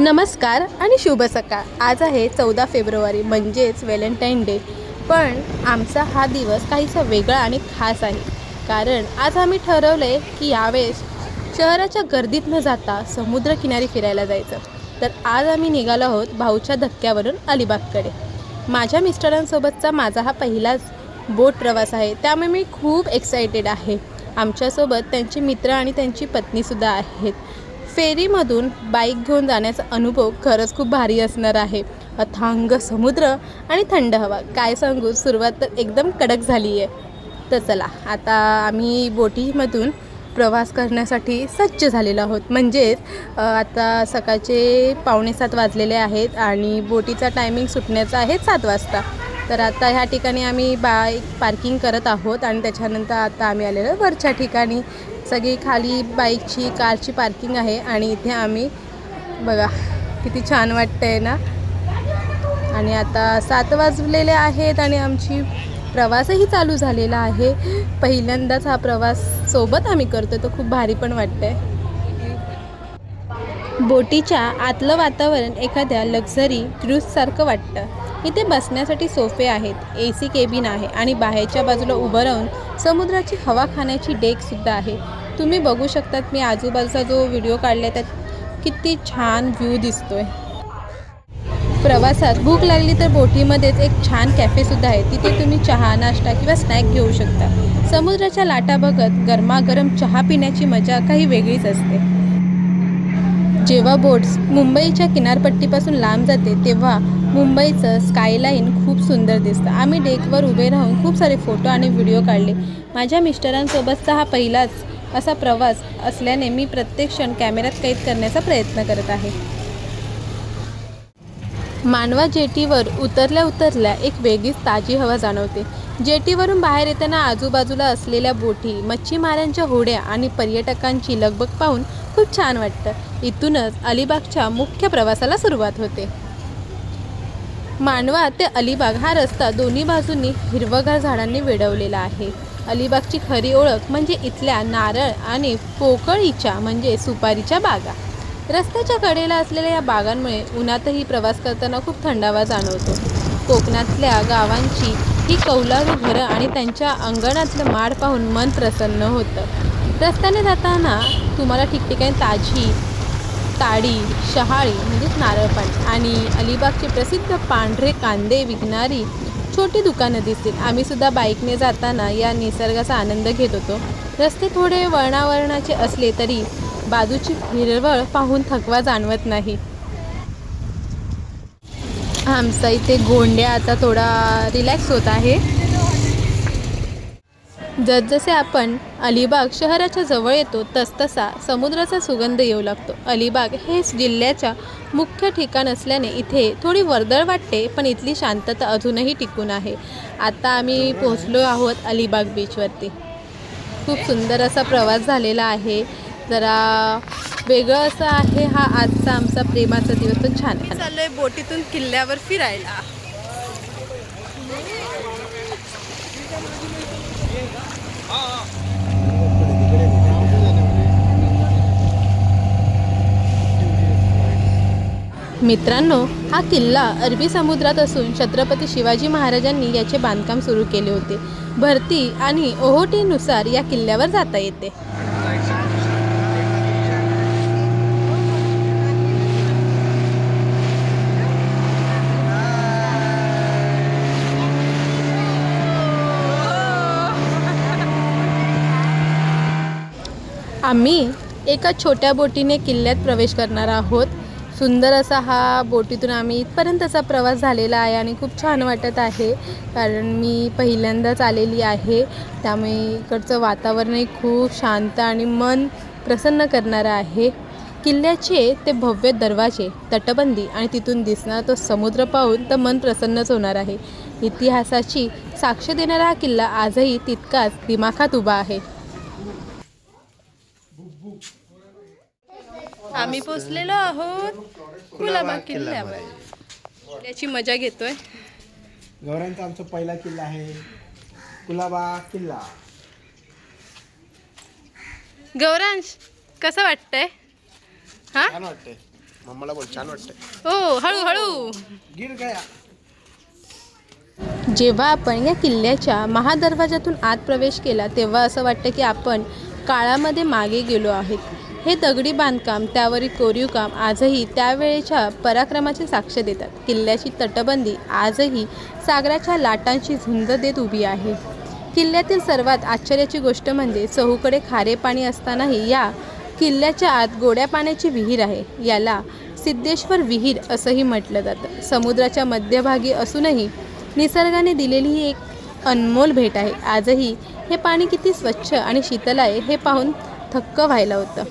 नमस्कार आणि शुभ सकाळ. आज आहे चौदा फेब्रुवारी म्हणजेच व्हॅलेंटाईन डे. पण आमचा हा दिवस काहीसा वेगळा आणि खास आहे. कारण आज आम्ही ठरवलं आहे की यावेळेस शहराच्या गर्दीत न जाता समुद्रकिनारी फिरायला जायचं. तर आज आम्ही निघालो आहोत भाऊच्या धक्क्यावरून अलिबागकडे. माझ्या मिस्टरांसोबतचा माझा हा पहिलाच बोट प्रवास आहे. त्यामुळे मी खूप एक्सायटेड आहे. आमच्यासोबत त्यांचे मित्र आणि त्यांची पत्नीसुद्धा आहेत. फेरीमधून बाईक घेऊन जाण्याचा अनुभव खरंच खूप भारी असणार आहे. अथांग समुद्र आणि थंड हवा. काय सांगू सुरुवात तर एकदम कडक झाली आहे तर चला आता आम्ही बोटीमधून प्रवास करण्यासाठी सज्ज झालेलो आहोत. म्हणजेच आता सकाळचे पावणे सात वाजलेले आहेत आणि बोटीचा टायमिंग सुटण्याचा आहे सात वाजता. तर आता ह्या ठिकाणी आम्ही बाईक पार्किंग करत आहोत आणि त्याच्यानंतर आता आम्ही आलेलो वरच्या ठिकाणी. सगळी खाली बाईकची कारची पार्किंग आहे आणि इथे आम्ही बघा किती छान वाटतं आहे ना? आणि आता सात वाजलेले आहेत आणि आमची प्रवासही चालू झालेला आहे. पहिल्यांदाच हा प्रवास सोबत आम्ही करतो तर खूप भारी पण वाटतंय. बोटीच्या आतलं वातावरण एखाद्या लक्झरी क्रूजसारखं वाटतं. इथे बसण्यासाठी सोफे आहेत ए सी केबिन आहे आणि बाहेरच्या बाजूला उभं राहून समुद्राची हवा खाण्याची डेकसुद्धा आहे. तुम्ही बघू शकतात मी आजूबाजूचा जो व्हिडिओ काढला त्यात किती छान व्ह्यू दिसतोय. प्रवासात भूक लागली तर बोटीमध्येच एक छान कॅफेसुद्धा आहे. तिथे तुम्ही चहा नाश्ता किंवा स्नॅक घेऊ शकता. समुद्राच्या लाटा बघत गरमागरम चहा पिण्याची मजा काही वेगळीच असते. जेव्हा बोट्स मुंबईच्या किनारपट्टीपासून लांब जाते तेव्हा मुंबईचं स्कायलाईन खूप सुंदर दिसतं. आम्ही डेकवर उभे राहून खूप सारे फोटो आणि व्हिडिओ काढले. माझ्या मिस्टरांसोबतचा हा पहिलाच असा प्रवास असल्याने मी प्रत्येक क्षण कॅमेऱ्यात कैद करण्याचा प्रयत्न करत आहे. मानवा जेटीवर उतरल्या उतरल्या एक वेगळीच ताजी हवा जाणवते. जेटीवरून बाहेर येताना आजूबाजूला असलेल्या बोटी मच्छीमारांच्या होड्या आणि पर्यटकांची लगबग पाहून खूप छान वाटतं. इथूनच अलिबागच्या मुख्य प्रवासाला सुरुवात होते. मांडवा ते अलिबाग हा रस्ता दोन्ही बाजूंनी हिरवगार झाडांनी वेढवलेला आहे. अलिबागची खरी ओळख म्हणजे इथल्या नारळ आणि पोकळीच्या म्हणजे सुपारीच्या बागा. रस्त्याच्या कडेला असलेल्या या बागांमुळे उन्हातही प्रवास करताना खूप थंडावा जाणवतो. कोकणातल्या गावांची ही कौलारू घरं आणि त्यांच्या अंगणातलं माड पाहून मन प्रसन्न होतं. रस्त्याने जाताना तुम्हाला ठिकठिकाणी ताजी ताडी शहाळी म्हणजेच नारळ पाणी आणि अलिबागचे प्रसिद्ध पांढरे कांदे विकणारी छोटी दुकानं दिसतील. आम्ही सुद्धा बाईकने जाताना या निसर्गाचा आनंद घेत होतो. रस्ते थोडे वळणावळणाचे असले तरी बाजूची हिरवळ पाहून थकवा जाणवत नाही. आमचा इथे गोंड्या आता थोडा रिलॅक्स होत आहे. जसजसे आपण अलिबाग शहराच्या जवळ येतो तसतसा समुद्राचा सुगंध येऊ लागतो. अलिबाग हे जिल्ह्याच्या मुख्य ठिकाण असल्याने इथे थोडी वर्दळ वाटते पण इथली शांतता अजूनही टिकून आहे. आता आम्ही पोहोचलो आहोत अलिबाग बीचवरती खूप सुंदर असा प्रवास झालेला आहे. जरा वेगळं असं आहे हा आजचा आमचा प्रेमाचा दिवस पण छान चाललोय बोटीतून किल्ल्यावर फिरायला. मित्रांनो हा किल्ला अरबी समुद्रात असून छत्रपती शिवाजी महाराजांनी याचे बांधकाम सुरू केले होते. भरती आणि ओहोटीनुसार या किल्ल्यावर जाता येते. आम्ही एका छोट्या बोटीने किल्ल्यात प्रवेश करणार आहोत. सुंदर असा हा बोटीतून आम्ही इथपर्यंतचा प्रवास झालेला आहे आणि खूप छान वाटत आहे. कारण मी पहिल्यांदाच आलेली आहे. त्यामुळे इकडचं वातावरणही खूप शांत आणि मन प्रसन्न करणारं आहे. किल्ल्याचे ते भव्य दरवाजे तटबंदी आणि तिथून दिसणारा तो समुद्र पाहून तर मन प्रसन्नच होणार आहे. इतिहासाची साक्ष देणारा हा किल्ला आजही तितकाच दिमाखात उभा आहे. आम्ही पोचलेलो आहोत कुलाबा किल्ल्यावर याची मजा घेतोय. गौरांचा आमचा पहिला किल्ला आहे कुलाबा किल्ला गौरांश कसं वाटतंय? हा? छान वाटतंय. मम्माला बोल छान वाटतंय. हो हळू हळू गिर गया. जेव्हा आपण या किल्ल्याच्या महादरवाजातून आत प्रवेश केला तेव्हा असं वाटतं की आपण काळामध्ये मागे गेलो आहेत. हे दगडी बांधकाम त्यावरील कोरीव काम आजही त्यावेळेच्या पराक्रमाची साक्ष देतात. किल्ल्याची तटबंदी आजही सागराच्या लाटांची झुंज देत उभी आहे. किल्ल्यातील सर्वात आश्चर्याची गोष्ट म्हणजे चहूकडे खारे पाणी असतानाही या किल्ल्याच्या आत गोड्या पाण्याची विहीर आहे. याला सिद्धेश्वर विहीर असंही म्हटलं जातं. समुद्राच्या मध्यभागी असूनही निसर्गाने दिलेली ही एक अनमोल भेट आहे. आजही हे पाणी किती स्वच्छ आणि शीतल आहे हे पाहून थक्क व्हायला होतं.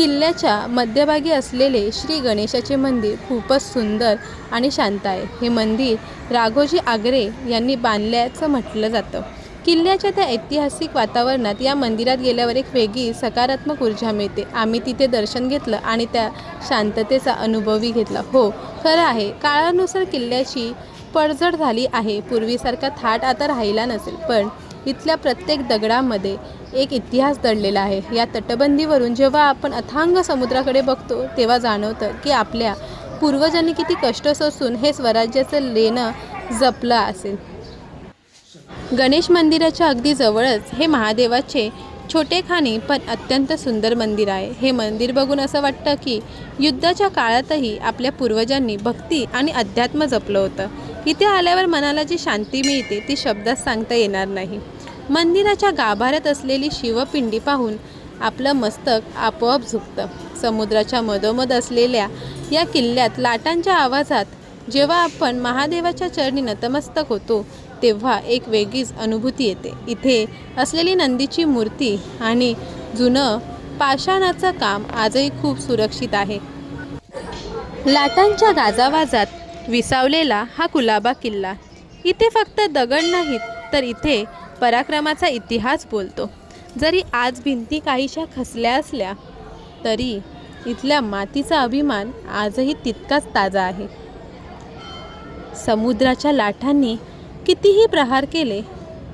किल्ल्याच्या मध्यभागी असलेले श्री गणेशाचे मंदिर खूपच सुंदर आणि शांत आहे. हे मंदिर राघोजी आगरे यांनी बांधल्याचं म्हटलं जातं. किल्ल्याच्या त्या ऐतिहासिक वातावरणात या मंदिरात गेल्यावर एक वेगळी सकारात्मक ऊर्जा मिळते. आम्ही तिथे दर्शन घेतलं आणि त्या शांततेचा अनुभवही घेतला. हो खरं आहे. काळानुसार किल्ल्याची पडझड झाली आहे. पूर्वीसारखा थाट आता राहिला नसेल. पण इथल्या प्रत्येक दगडामध्ये एक इतिहास दडलेला आहे. या तटबंदीवरून जेव्हा आपण अथांग समुद्राकडे बघतो तेव्हा जाणवतं की आपल्या पूर्वजांनी किती कष्ट सोसून हे स्वराज्याचं लेणं जपलं असेल. गणेश मंदिराच्या अगदी जवळच हे महादेवाचे छोटे खाणी पण अत्यंत सुंदर मंदिर आहे. हे मंदिर बघून असं वाटतं की युद्धाच्या काळातही आपल्या पूर्वजांनी भक्ती आणि अध्यात्म जपलं होतं. इथे आल्यावर मनाला जी शांती मिळते ती शब्दात सांगता येणार नाही. मंदिराच्या गाभाऱ्यात असलेली शिवपिंडी पाहून आपलं मस्तक आपोआप झुकतं. समुद्राच्या मधोमध असलेल्या या किल्ल्यात लाटांच्या आवाजात जेव्हा आपण महादेवाच्या चरणी नतमस्तक होतो तेव्हा एक वेगळीच अनुभूती येते. इथे असलेली नंदीची मूर्ती आणि जुनं पाषाणाचं काम आजही खूप सुरक्षित आहे. लाटांच्या गाजावाजात विसावलेला हा कुलाबा किल्ला. इथे फक्त दगड नाहीत तर इथे पराक्रमाचा इतिहास बोलतो. जरी आज भिंती काहीशा खसल्या असल्या तरी इथल्या मातीचा अभिमान आजही तितकाच ताजा आहे. समुद्राच्या लाटांनी कितीही प्रहार केले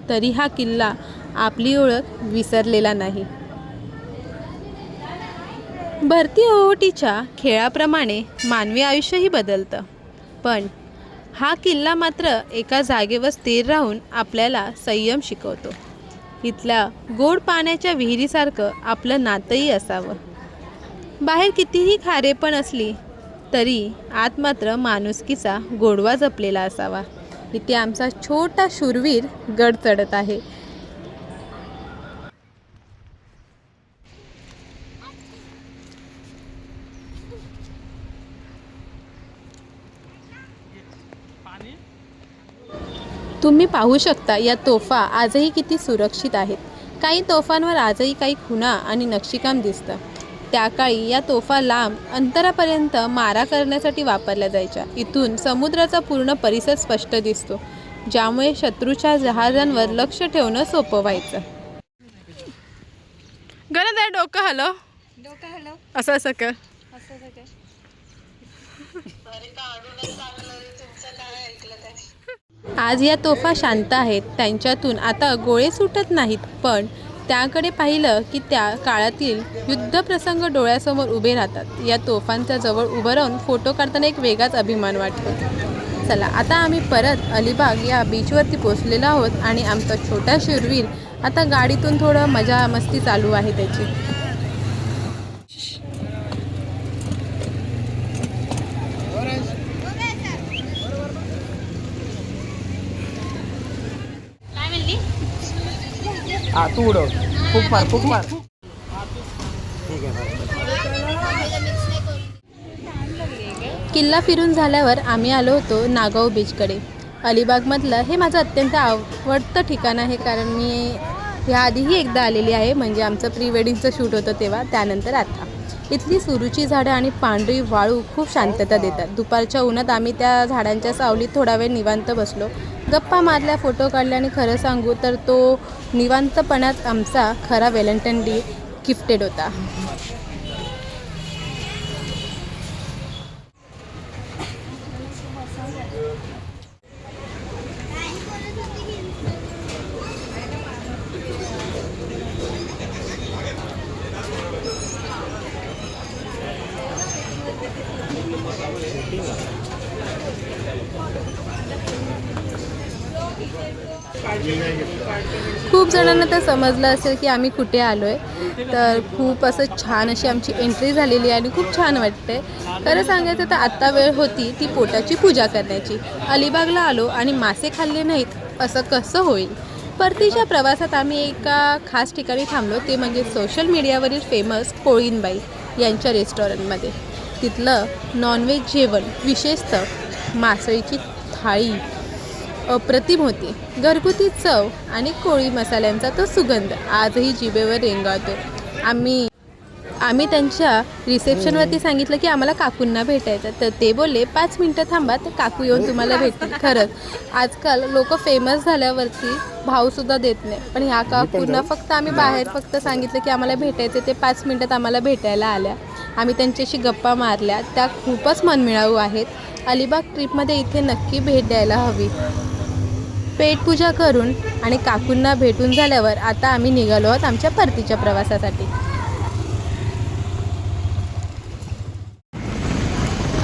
तरी हा किल्ला आपली ओळख विसरलेला नाही. भरती ओहोटीच्या खेळाप्रमाणे मानवी आयुष्यही बदलतं. पण हा किल्ला मात्र एका जागेवर स्थिर राहून आपल्याला संयम शिकवतो. इथल्या गोड पाण्याच्या विहिरीसारखं आपलं नातंही असावं. बाहेर कितीही खारेपण असली तरी आत मात्र माणुसकीचा गोडवा जपलेला असावा. इथे आमचा छोटा शूरवीर गड चढत आहे. तुम्ही पाहू शकता या तोफा आजही किती सुरक्षित आहेत. काही तोफांवर आजही काही खुणा आणि नक्षीकाम दिसतं. त्या काळी या तोफा लांब अंतरापर्यंत मारा करण्यासाठी वापरल्या जायच्या. इथून समुद्राचा पूर्ण परिसर स्पष्ट दिसतो ज्यामुळे शत्रूच्या जहाजांवर लक्ष ठेवणं सोपं व्हायचं. गरज आहे डोकं हलो डोकं हलव. असं असं कर. असं आज या तोफा शांत आहेत त्यांच्यातून आता गोळे सुटत नाहीत. पण त्याकडे पाहिलं की त्या काळातील युद्धप्रसंग डोळ्यासमोर उभे राहतात. या तोफांच्या जवळ उभं राहून फोटो काढताना एक वेगळाच अभिमान वाटतो. चला आता आम्ही परत अलिबाग या बीचवरती पोचलेलो आहोत आणि आमचा छोटा शूरवीर आता गाडीतून थोडं मजा मस्ती चालू आहे त्याची. हा तू उडव. खूप मार खूप मार ठीक आहे किल्ला फिरून झाल्यावर आम्ही आलो होतो नागाव बीचकडे. अलिबागमधलं हे माझं अत्यंत आवडतं ठिकाण आहे कारण मी ह्याआधीही एकदा आलेली आहे. म्हणजे आमचं प्री वेडिंगचं शूट होतं तेव्हा त्यानंतर आता. इथली सुरूची झाडं आणि पांढरी वाळू खूप शांतता देतात. दुपारच्या उन्हात आम्ही त्या झाडांच्या सावलीत थोडा वेळ निवांत बसलो. गप्पा मारल्या फोटो काढले आणि खरं सांगू तर तो निवांतपणात आमचा खरा व्हॅलेंटाईन डे गिफ्टेड होता. खूप जणांना तर समजलं असेल की आम्ही कुठे आलो आहे तर खूप असं छान अशी आमची एंट्री झालेली आहे आणि खूप छान वाटते खरं सांगायचं तर आत्ता वेळ होती ती पोटाची पूजा करण्याची. अलिबागला आलो आणि मासे खाल्ले नाहीत असं कसं होईल? परतीच्या प्रवासात आम्ही एका खास ठिकाणी थांबलो ते म्हणजे सोशल मीडियावरील फेमस कोळीनबाई यांच्या रेस्टॉरंटमध्ये तिथलं नॉनव्हेज जेवण विशेषतः मासळीची थाळी अप्रतिम होती. घरगुती चव आणि कोळी मसाल्यांचा तो सुगंध आजही जिभेवर रेंगाळतो. आम्ही आम्ही त्यांच्या रिसेप्शनवरती सांगितलं की आम्हाला काकूंना भेटायचं. तर ते बोलले पाच मिनटं थांबा ते काकू येऊन तुम्हाला भेटतील. खरंच आजकाल लोक फेमस झाल्यावरती भावसुद्धा देत नाही. पण ह्या काकूंना फक्त आम्ही बाहेर फक्त सांगितलं की आम्हाला भेटायचं ते पाच मिनटात आम्हाला भेटायला आल्या. आम्ही त्यांच्याशी गप्पा मारल्या. त्या खूपच मनमिळाऊ आहेत. अलिबाग ट्रिपमध्ये इथे नक्की भेट द्यायला हवी. पेटपूजा करून आणि काकूंना भेटून झाल्यावर आता आम्ही निघालो आहोत आमच्या परतीच्या प्रवासासाठी.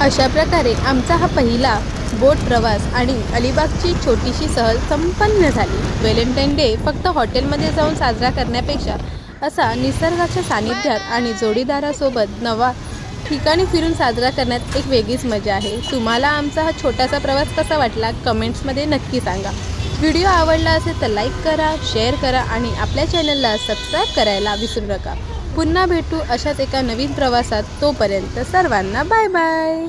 अशा प्रकारे आमचा हा पहिला बोट प्रवास आणि अलिबागची छोटीशी सहल संपन्न झाली. व्हॅलेंटाईन डे फक्त हॉटेलमध्ये जाऊन साजरा करण्यापेक्षा असा निसर्गाच्या सानिध्यात आणि जोडीदारासोबत नवा ठिकाणी फिरून साजरा करण्यात एक वेगळीच मजा आहे. तुम्हाला आमचा हा छोटासा प्रवास कसा वाटला कमेंट्समध्ये नक्की सांगा. व्हिडिओ आवडला असेल तर लाईक करा शेअर करा आणि आपल्या चॅनलला सबस्क्राईब करायला विसरू नका. पुन्हा भेटू अशाच एका नवीन प्रवासात. तोपर्यंत सर्वांना बाय बाय.